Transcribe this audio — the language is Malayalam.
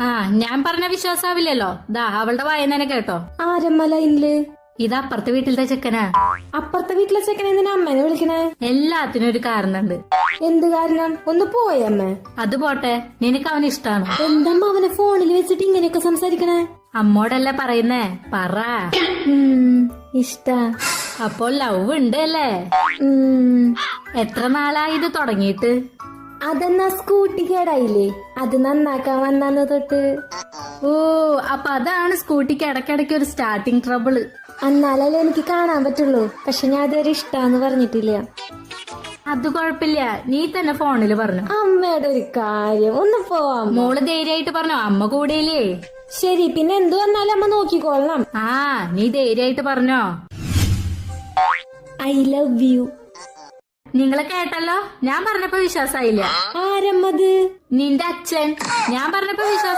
ആ ഞാൻ പറഞ്ഞ വിശ്വാസാവില്ലല്ലോ. ദാ അവളുടെ വായനനെ കേട്ടോ. ആരമ്മല ഇല്ലേ ഇത് അപ്പുറത്തെ വീട്ടിലത്തെ ചെക്കനാ. അപ്പുറത്തെ വീട്ടിലെ ചെക്കൻ എന്തിനാ അമ്മേനെ വിളിക്കണേ? എല്ലാത്തിനും ഒരു കാരണമുണ്ട്. എന്ത് കാരണം? ഒന്ന് പോയ അത് പോട്ടെ നിനക്ക് അവന് ഇഷ്ടാണ്. എന്തമ്മ അവനെ ഫോണിൽ വെച്ചിട്ട് ഇങ്ങനെയൊക്കെ സംസാരിക്കണേ? അമ്മോടല്ലേ പറയുന്നേ? പറ. ഇഷ്ട ഇഷ്ടാ. അപ്പോൾ ലവ് ഉണ്ട് അല്ലേ? എത്ര നാളായി ഇത് തുടങ്ങിയിട്ട്? അതെന്നാ സ്കൂട്ടി കേടായില്ലേ? അത് നന്നാക്കാൻ വന്നാന്ന് തൊട്ട്. ഓ അപ്പൊ അതാണ് സ്കൂട്ടിക്ക് ഇടയ്ക്കിടയ്ക്ക് ഒരു സ്റ്റാർട്ടിങ് ട്രബിൾ എന്നാലല്ലേ എനിക്ക് കാണാൻ പറ്റുള്ളൂ. പക്ഷെ ഞാൻ ഇതുവരെ ഇഷ്ടാന്ന് പറഞ്ഞിട്ടില്ല. അത് കുഴപ്പമില്ല. നീ തന്നെ ഫോണിൽ പറഞ്ഞു. അമ്മയുടെ ഒരു കാര്യം. ഒന്ന് പോവാം മോൾ ധൈര്യമായിട്ട് പറഞ്ഞു. അമ്മ കൂടെയില്ലേ? ശരി പിന്നെ എന്തു വന്നാലും അമ്മ നോക്കിക്കോളണം. ആ നീ ധൈര്യമായിട്ട് പറഞ്ഞോ. ഐ ലവ് യു നിങ്ങളെ കേട്ടല്ലോ? ഞാൻ പറഞ്ഞപ്പോ വിശ്വാസായില്ല. ആരമ്മത്? നിന്റെ അച്ഛൻ. ഞാൻ പറഞ്ഞപ്പോ വിശ്വാസം